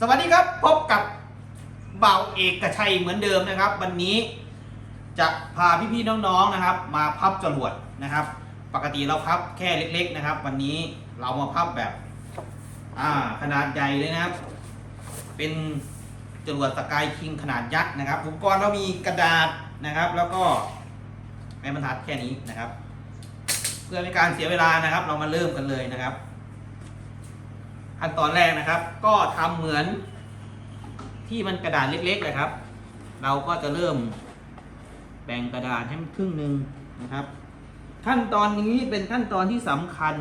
สวัสดีครับพบกับเบ่าเอกชัยเหมือนเดิมนะครับ วันนี้จะพาพี่ๆน้องๆนะครับ มาพับจรวดนะครับ ปกติเราพับแค่เล็ก ๆนะครับ วันนี้เรามาพับแบบอ่าขนาดใหญ่เลยนะครับ เป็นจรวดสกายคิงขนาดยักษ์นะครับอุปกรณ์เรามีกระดาษนะครับ แล้วก็ไม้บรรทัดแค่นี้นะครับ เพื่อไม่การเสียเวลานะครับ เรามาเริ่มกันเลยนะครับ ขั้นตอนแรกนะครับ ก็ทำเหมือนที่มันกระดาษเล็กๆเลยครับ เราก็จะเริ่มแบ่งกระดาษให้มันครึ่งหนึ่งนะครับ ขั้นตอนนี้เป็นขั้นตอนที่สำคัญ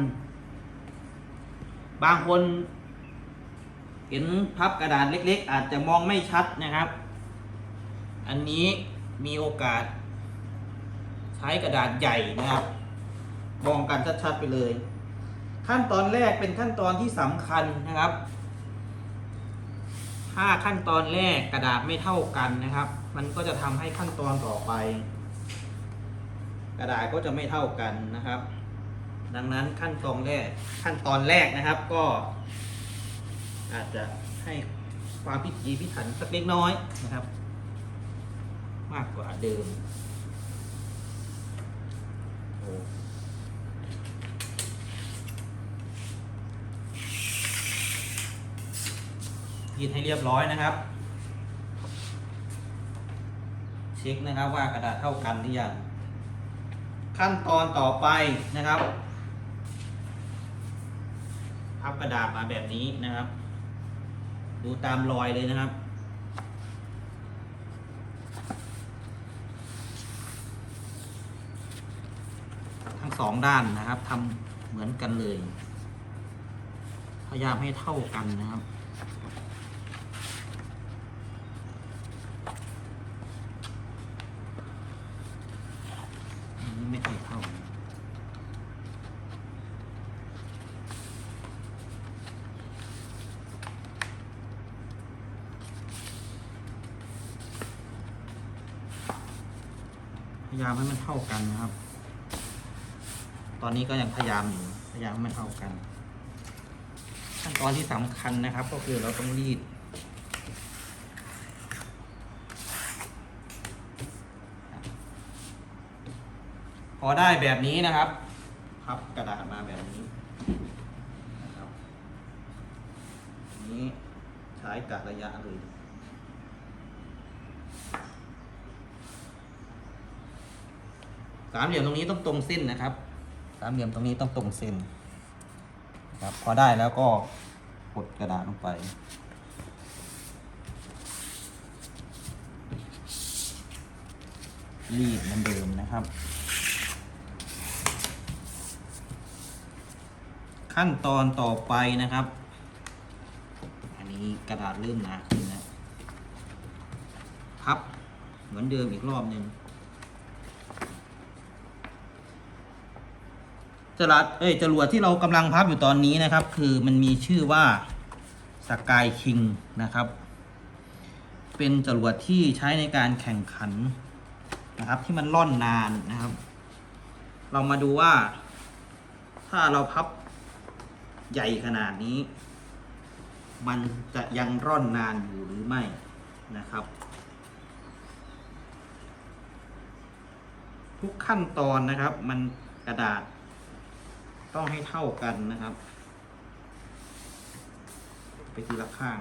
บางคนเห็นพับกระดาษเล็ก ๆ อาจจะมองไม่ชัดนะครับ อันนี้มีโอกาส ใช้กระดาษใหญ่นะครับ มองกันชัดๆไปเลย ขั้นตอนแรกเป็นขั้นตอนที่สำคัญนะครับ ถ้าขั้นตอนแรกกระดาษไม่เท่ากันนะครับ มันก็จะทำให้ขั้นตอนต่อไป กระดาษก็จะไม่เท่ากันนะครับ ดังนั้นขั้นตอนแรกขั้นตอนแรกนะครับก็ อาจจะให้ความพิถีพิถันสักเล็กน้อยนะครับ มากกว่าเดิมโอ้ ยีดให้เรียบร้อยนะครับ เช็คนะครับว่ากระดาษเท่ากันหรือยังขั้นตอนต่อไปนะครับพับกระดาษมาแบบนี้นะครับ ดูตามรอยเลยนะครับทั้งสองด้านนะครับทำเหมือนกันเลย พยายามให้เท่ากันนะครับ อันนี้ไม่ค่อยเข้า พ ยายามให้มันเท่ากันนะครับ ตอนนี้ก็ยังพยายามอยู่ พยายามให้มันเท่ากัน ขั้นตอนที่สำคัญนะครับ ก็คือเราต้องรีด พอได้แบบนี้นะครับ พับกระดาษมาแบบนี้นะครับนี้ใช้กะระยะเลย สามเหลี่ยมตรงนี้ต้องตรงเส้นนะครับ สามเหลี่ยมตรงนี้ต้องตรงเส้นครับพอได้แล้วก็กดกระดาษลงไป รีดเหมือนเดิมนะครับ ขั้นตอนต่อไปนะครับ อันนี้กระดาษเริ่มหนาขึ้นแล้วพับเหมือนเดิมอีกรอบหนึ่ง จรวดเอ้ยจรวดที่เรากำลังพับอยู่ตอนนี้นะครับ คือมันมีชื่อว่าสกายคิงนะครับ เป็นจรวดที่ใช้ในการแข่งขันนะครับ ที่มันล่อนนานนะครับ เรามาดูว่า ถ้าเราพับใหญ่ขนาดนี้ มันจะยังร่อนนานอยู่หรือไม่นะครับ ทุกขั้นตอนนะครับ มันกระดาษ ต้องให้เท่ากันนะครับ ไปทีละข้าง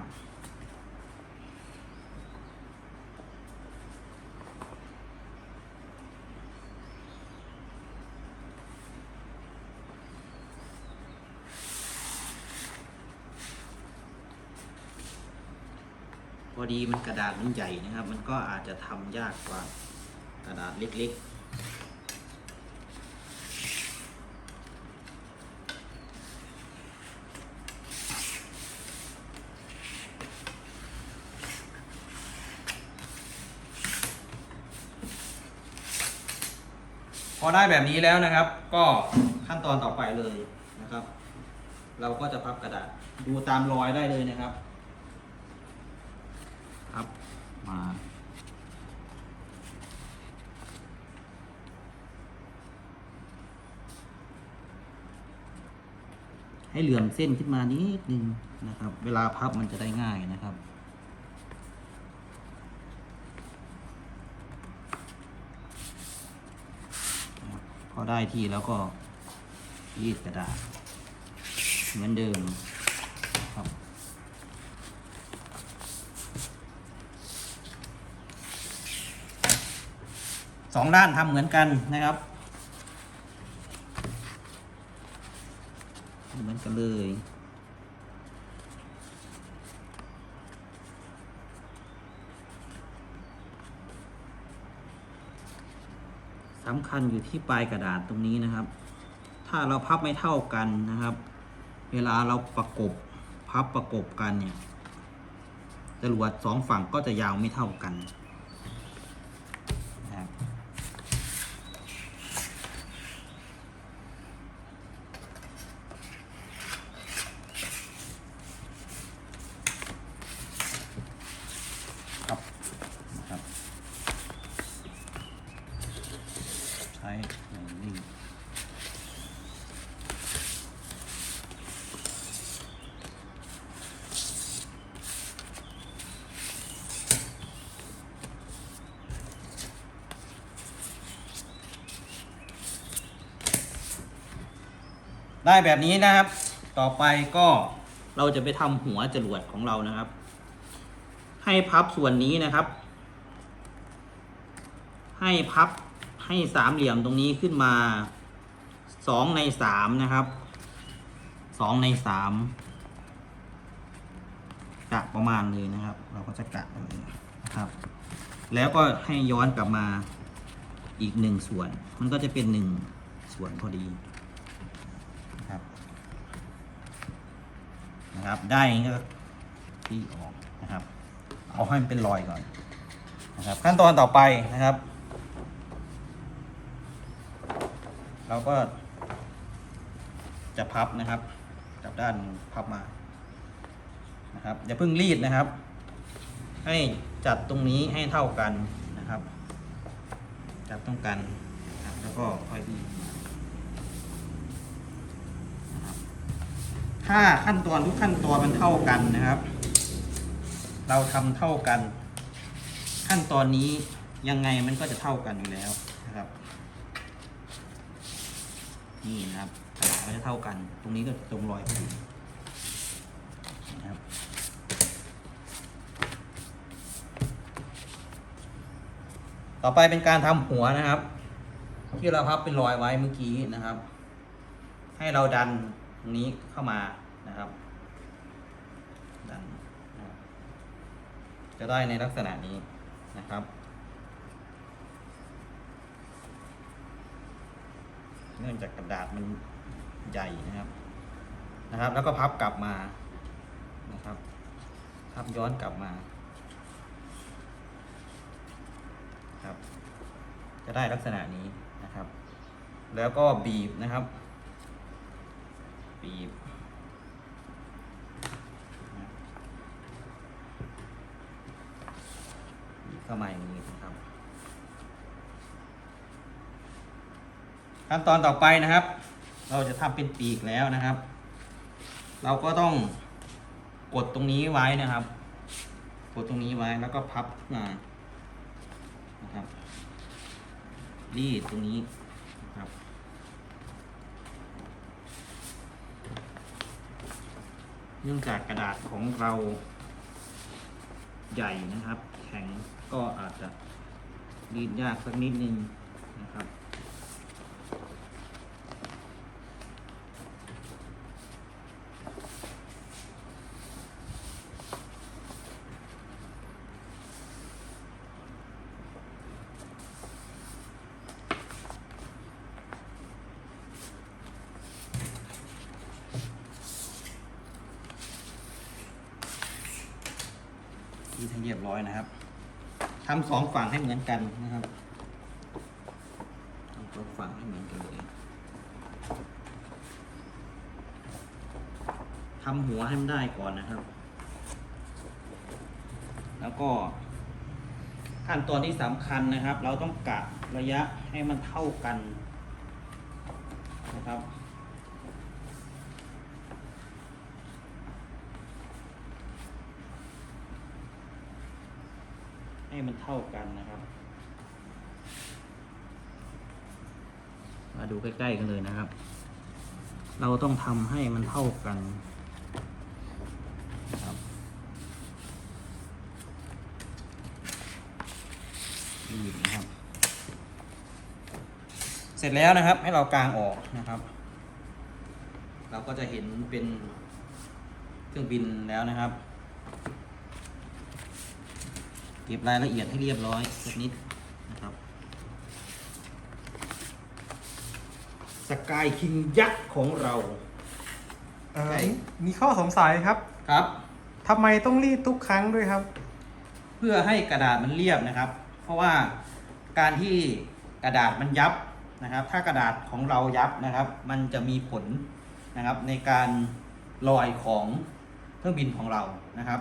พอดีมันกระดาษมันใหญ่นะครับ มันก็อาจจะทำยากกว่ากระดาษเล็กๆ อได้แบบนี้แล้วนะครับ ก็ขั้นตอนต่อไปเลยนะครับ เราก็จะพับกระดาษดูตามรอยได้เลยนะครับครับมาใให้เหลื่อมเส้นขึ้นมานิดนึงนะครับ เวลาพับมันจะได้ง่ายนะครับ พอ ได้ที่แล้วก็ยืดกระดาษ เหมือนเดิมครับสองด้านทำเหมือนกันนะครับเหมือนกันเลย สำคัญอยู่ที่ปลายกระดาษตรงนี้นะครับ ถ้าเราพับไม่เท่ากันนะครับ เวลาเราประกบพับประกบกันเนี่ยจรวดสองฝั่งก็จะยาวไม่เท่ากันนะครับ ครับนะครับ ใช้ไมนี่ ได้แบบนี้นะครับ ต่อไปก็เราจะไปทำหัวจรวดของเรานะครับ ให้พับส่วนนี้นะครับ ให้พับให้สามเหลี่ยมตรงนี้ขึ้นมาสองในสามนะครับสองในสามกะประมาณเลยนะครับ เราก็จะกะเลยนะครับ แล้วก็ให้ย้อนกลับมาอีกหนึ่งส่วน มันก็จะเป็นหนึ่งส่วนพอดีนะครับ นะครับ ได้ก็ตีออกนะครับ เอาให้มันเป็นรอยก่อนนะครับ ขั้นตอนต่อไปนะครับ เราก็ จะพับนะครับ จับด้านพับมานะครับอย่าเพิ่งรีดนะครับ ให้จัดตรงนี้ให้เท่ากันนะครับ จับต้องกันแล้วก็ค่อยรีดนะครับ ถ้าขั้นตอนทุกขั้นตอนมันเท่ากันนะครับ เราทำเท่ากัน ขั้นตอนนี้ยังไงมันก็จะเท่ากันอยู่แล้วนะครับ นี่นะครับขนาดก็จะเท่ากัน ตรงนี้ก็ตรงรอยพอดีนะครับต่อไปเป็นการทำหัวนะครับ ที่เราพับเป็นรอยไว้เมื่อกี้นะครับ ให้เราดัน นี้เข้ามานะครับดันจะได้ในลักษณะนี้นะครับ เนื่องจากกระดาษมันใหญ่นะครับ นะครับ แล้วก็พับกลับมานะครับ พับย้อนกลับมา ครับ จะได้ลักษณะนี้นะครับ แล้วก็บีบนะครับ บีบนะบีบเข้ามาอย่างนี้นะครับ ขั้นตอนต่อไปนะครับ เราจะทำเป็นปีกแล้วนะครับ เราก็ต้องกดตรงนี้ไว้นะครับ กดตรงนี้ไว้แล้วก็พับมานะครับรีดตรงนี้นะครับ เนื่องจากกระดาษของเราใหญ่นะครับ แข็งก็อาจจะรีดยากสักนิดนึงนะครับ ที่ทั้เรียบร้อยนะครับทำสองฝั่งให้เหมือนกันนะครับทำสองฝั่งให้เหมือนกันเลยทำหัวให้มันได้ก่อนนะครับ แล้วก็ ขั้นตอนที่สำคัญนะครับ เราต้องกะระยะให้มันเท่ากันนะครับ ให้มันเท่ากันนะครับ มาดูใกล้ๆกันเลยนะครับ เราต้องทำให้มันเท่ากันนะครับรีดนะครับ เสร็จแล้วนะครับให้เรากางออกนะครับ เราก็จะเห็นเป็นเครื่องบินแล้วนะครับ เก็บรายละเอียดให้เรียบร้อยสักนิดนะครับสกายคิงยักษ์ของเรา เอ่อใช่ มีข้อสงสัยครับครับ ทำไมต้องรีดทุกครั้งด้วยครับ เพื่อให้กระดาษมันเรียบนะครับ เพราะว่าการที่กระดาษมันยับนะครับ ถ้ากระดาษของเรายับนะครับ มันจะมีผลนะครับในการลอยของเครื่องบินของเรานะครับ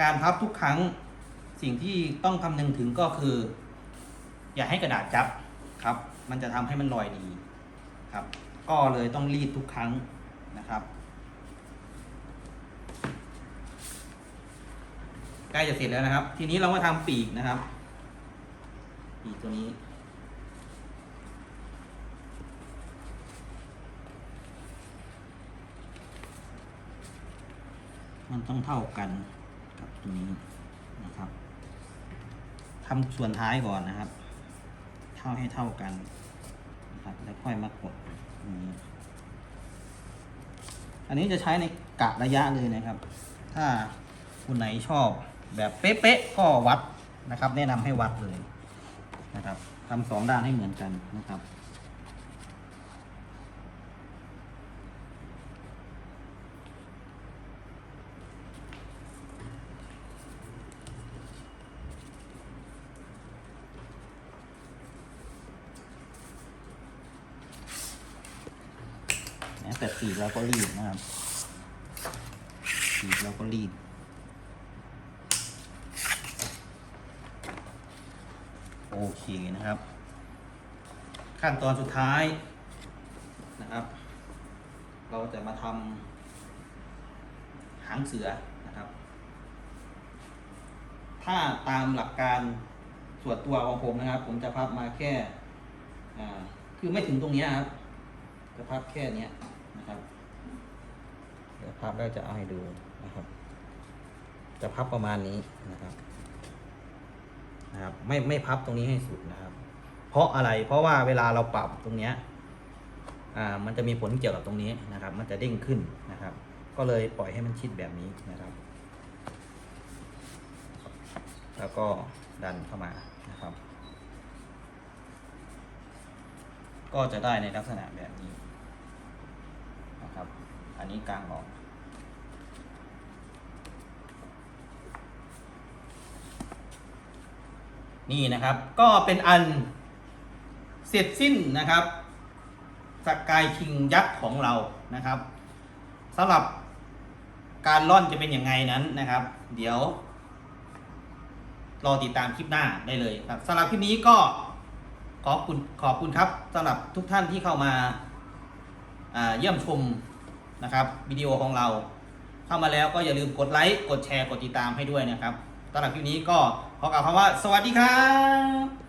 การพับทุกครั้ง สิ่งที่ต้องคำนึงถึงก็คือ อย่าให้กระดาษยับครับ มันจะทำให้มันลอยดีครับ ก็เลยต้องรีดทุกครั้งนะครับใกล้จะเสร็จแล้วนะครับ ทีนี้เรามาทำปีกนะครับ ปีกตัวนี้มันต้องเท่ากันกับตัวนี้ ทำส่วนท้ายก่อนนะครับ เท่าให้เท่ากันนะครับ แล้วค่อยมากดนี้อันนี้จะใช้ในกะระยะเลยนะครับ ถ้าคุณไหนชอบแบบเป๊ะๆก็วัดนะครับ แนะนำให้วัดเลยนะครับทำสองด้านให้เหมือนกันนะครับ นะแต่ปีเราก็รีดนะครับปีเราก็รีดโอเคนะครับ ขั้นตอนสุดท้ายนะครับ เราจะมาทำหางเสือนะครับ ถ้าตามหลักการส่วนตัวของผมนะครับ ผมจะพับมาแค่คือไม่ถึงตรงนี้ครับ จะพับแค่เนี้ย นะครับเดี๋ยวพับแล้วจะเอาให้ดูนะครับ จะพับประมาณนี้นะครับนะครับ ไม่ไม่พับตรงนี้ให้สุดนะครับ เพราะอะไรเพราะว่าเวลาเราปรับตรงเนี้ยอ่ามันจะมีผลเกี่ยวกับตรงนี้นะครับ มันจะเด้งขึ้นนะครับ ก็เลยปล่อยให้มันชิดแบบนี้นะครับ แล้วก็ดันเข้ามานะครับ ก็จะได้ในลักษณะแบบนี้ ครับ อันนี้กลางออก นี่นะครับก็เป็นอันเสร็จสิ้นนะครับสกายคิงยักษ์ของเรานะครับสำหรับการล่อนจะเป็นยังไงนั้นนะครับ เดี๋ยว รอติดตามคลิปหน้าได้เลยครับสำหรับคลิปนี้ก็ขอบคุณขอบคุณครับสำหรับทุกท่านที่เข้ามาอ่า เยี่ยมชมนะครับวิดีโอของเรา เข้ามาแล้วก็อย่าลืมกดไลค์กดแชร์กดติดตามให้ด้วยนะครับตอนหลับคลิปนี้ก็ขอกล่าวคำว่า สวัสดีครับ